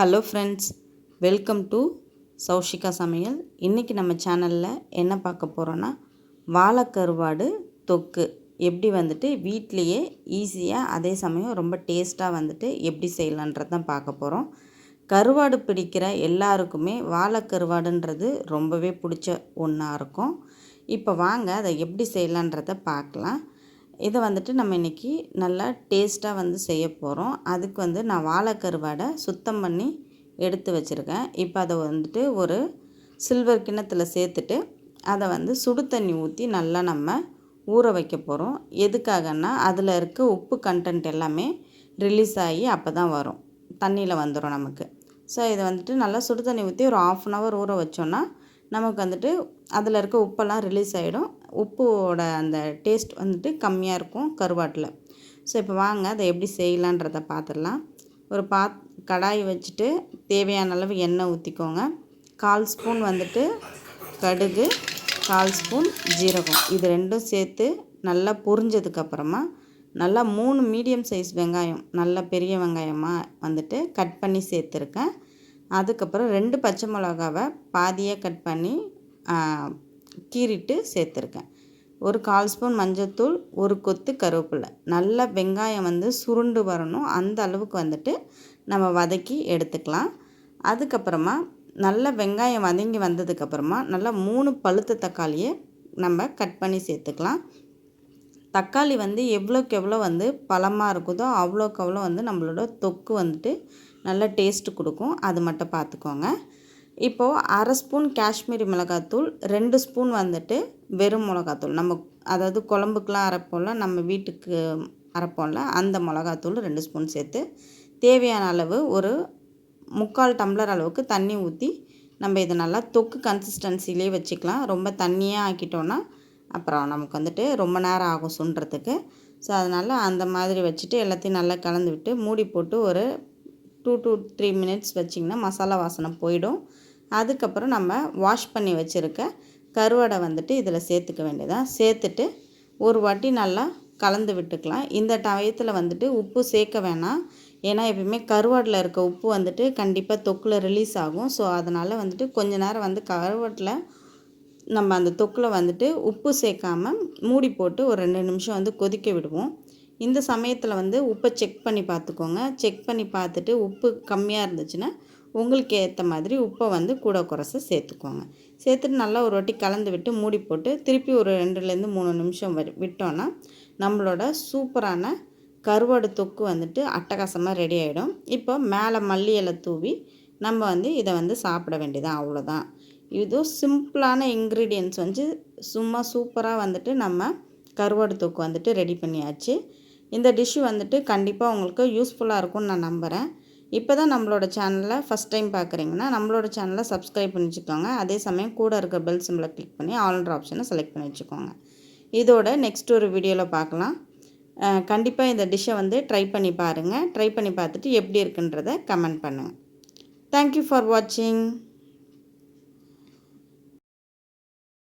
Hello friends welcome to Saushika சமையல். இன்றைக்கி நம்ம சேனலில் என்ன பார்க்க போகிறோன்னா வாழைக்கருவாடு தொக்கு. எப்படி வந்துட்டு வீட்லேயே ஈஸியாக அதே சமயம் ரொம்ப டேஸ்ட்டாக வந்துட்டு எப்படி செய்யலான்றது தான் பார்க்க போகிறோம் கருவாடு பிடிக்கிற எல்லாருக்குமே வாழைக்கருவாடுன்றது ரொம்பவே பிடிச்ச ஒன்றா இருக்கும். இப்போ வாங்க அதை எப்படி செய்யலான்றதை பார்க்கலாம். இதை வந்துட்டு நம்ம இன்றைக்கி நல்லா டேஸ்ட்டாக வந்து செய்ய போகிறோம் அதுக்கு வந்து நான் வாழைக்கருவாடை சுத்தம் பண்ணி எடுத்து வச்சுருக்கேன். இப்போ அதை வந்துட்டு ஒரு சில்வர் கிண்ணத்தில் சேர்த்துட்டு அதை வந்து சுடு தண்ணி ஊற்றி நல்லா நம்ம ஊற வைக்க போகிறோம் எதுக்காகன்னா அதில் இருக்க உப்பு கண்டென்ட் எல்லாமே ரிலீஸ் ஆகி அப்போ தான் வரும். தண்ணியில் வந்துடும் நமக்கு. ஸோ இதை வந்துட்டு நல்லா சுடு தண்ணி ஊற்றி ஒரு ஆஃப் அன் ஹவர் ஊற வச்சோன்னா நமக்கு வந்துட்டு அதில் இருக்க உப்பெல்லாம் ரிலீஸ் ஆகிடும் உப்போட அந்த டேஸ்ட் வந்துட்டு கம்மியாக இருக்கும் கருவாட்டில். ஸோ இப்போ வாங்க அதை எப்படி செய்யலான்றதை பார்த்துடலாம் ஒரு பாத் கடாய் வச்சுட்டு தேவையான அளவு எண்ணெய் ஊற்றிக்கோங்க கால் ஸ்பூன் வந்துட்டு கடுகு கால் ஸ்பூன் ஜீரகம். இது ரெண்டும் சேர்த்து நல்லா பொரிஞ்சதுக்கப்புறமா நல்லா மூணு மீடியம் சைஸ் வெங்காயம் நல்ல பெரிய வெங்காயமாக வந்துட்டு கட் பண்ணி சேர்த்துருக்கேன். அதுக்கப்புறம் ரெண்டு பச்சை மிளகாவை பாதியாக கட் பண்ணி கீறிட்டு சேர்த்துருக்கேன். ஒரு கால் ஸ்பூன் மஞ்சத்தூள் ஒரு கொத்து கருவேப்பிலை. நல்லா வெங்காயம் வந்து சுருண்டு வரணும். அந்த அளவுக்கு வந்துட்டு நம்ம வதக்கி எடுத்துக்கலாம். அதுக்கப்புறமா நல்ல வெங்காயம் வதங்கி வந்ததுக்கப்புறமா நல்லா மூணு பழுத்த தக்காளியை நம்ம கட் பண்ணி சேர்த்துக்கலாம். தக்காளி வந்து எவ்வளோக்கு எவ்வளோ வந்து பழமாக இருக்குதோ அவ்வளோக்கு அவ்வளோ வந்து நம்மளோட தொக்கு வந்துட்டு நல்ல டேஸ்ட்டு கொடுக்கும். அது மட்டும் பார்த்துக்கோங்க. இப்போது அரை ஸ்பூன் காஷ்மீரி மிளகாத்தூள் ரெண்டு ஸ்பூன் வந்துட்டு வெறும் மிளகாத்தூள். நம்ம அதாவது குழம்புக்கெலாம் அரைப்போம்ல நம்ம வீட்டுக்கு அரைப்போம்ல அந்த மிளகாத்தூள் ரெண்டு ஸ்பூன் சேர்த்து தேவையான அளவு ஒரு முக்கால் டம்ளர் அளவுக்கு தண்ணி ஊற்றி நம்ம இதை நல்லா தொக்கு கன்சிஸ்டன்சிலே வச்சுக்கலாம். ரொம்ப தண்ணியாக ஆக்கிட்டோன்னா அப்புறம் நமக்கு வந்துட்டு ரொம்ப நேரம் ஆகும் சுண்டுறதுக்கு ஸோ அதனால் அந்த மாதிரி வச்சுட்டு எல்லாத்தையும் நல்லா கலந்து விட்டு மூடி போட்டு ஒரு டூ டூ த்ரீ மினிட்ஸ் வச்சிங்கன்னா மசாலா வாசனை போயிடும். அதுக்கப்புறம் நம்ம வாஷ் பண்ணி வச்சுருக்க கருவாடை வந்துட்டு இதில் சேர்த்துக்க வேண்டியதான் சேர்த்துட்டு ஒரு வாட்டி நல்லா கலந்து விட்டுக்கலாம். இந்த டயத்தில் வந்துட்டு உப்பு சேர்க்க வேணாம். ஏன்னா எப்பயுமே கருவாடில் இருக்க உப்பு வந்துட்டு கண்டிப்பாக தொக்கில் ரிலீஸ் ஆகும். ஸோ அதனால் வந்துட்டு கொஞ்ச நேரம் வந்து கருவாட்டில் நம்ம அந்த தொக்கில் வந்துட்டு உப்பு சேர்க்காமல் மூடி போட்டு ஒரு ரெண்டு நிமிஷம் வந்து கொதிக்க விடுவோம். இந்த சமயத்தில் வந்து உப்பை செக் பண்ணி பார்த்துக்கோங்க. செக் பண்ணி பார்த்துட்டு உப்பு கம்மியாக இருந்துச்சுன்னா உங்களுக்கு ஏற்ற மாதிரி உப்பை வந்து கூட குறைச்சி சேர்த்துக்கோங்க. சேர்த்துட்டு நல்லா ஒரு வாட்டி கலந்து விட்டு மூடி போட்டு திருப்பி ஒரு ரெண்டுலேருந்து மூணு நிமிஷம் விட்டோன்னா நம்மளோட சூப்பரான கருவாடு தொக்கு வந்துட்டு அட்டகாசமாக ரெடி ஆகிடும் இப்போ மேலே மல்லி இலை தூவி நம்ம வந்து இதை வந்து சாப்பிட வேண்டியதான் அவ்வளோதான் இதுவும் சிம்பிளான இன்க்ரீடியன்ஸ் வந்து சும்மா சூப்பராக வந்துட்டு நம்ம கருவாடு தொக்கு வந்துட்டு ரெடி பண்ணியாச்சு. இந்த டிஷ்ஷு வந்துட்டு கண்டிப்பாக உங்களுக்கு யூஸ்ஃபுல்லாக இருக்கும்னு நான் நம்புகிறேன் இப்போ தான் நம்மளோட சேனலில் ஃபஸ்ட் டைம் பார்க்குறீங்கன்னா நம்மளோட சேனலை சப்ஸ்கிரைப் பண்ணி வச்சுக்கோங்க அதே சமயம் கூட இருக்க பெல் சிம்பிளை கிளிக் பண்ணி ஆல்ன்ற ஆப்ஷனை செலக்ட் பண்ணி வச்சுக்கோங்க. இதோட நெக்ஸ்ட் ஒரு வீடியோவில் பார்க்கலாம் கண்டிப்பாக இந்த டிஷ்ஷை வந்து ட்ரை பண்ணி பாருங்கள் ட்ரை பண்ணி பார்த்துட்டு எப்படி இருக்குன்றதை கமெண்ட் பண்ணுங்கள் தேங்க்யூ ஃபார் வாட்சிங்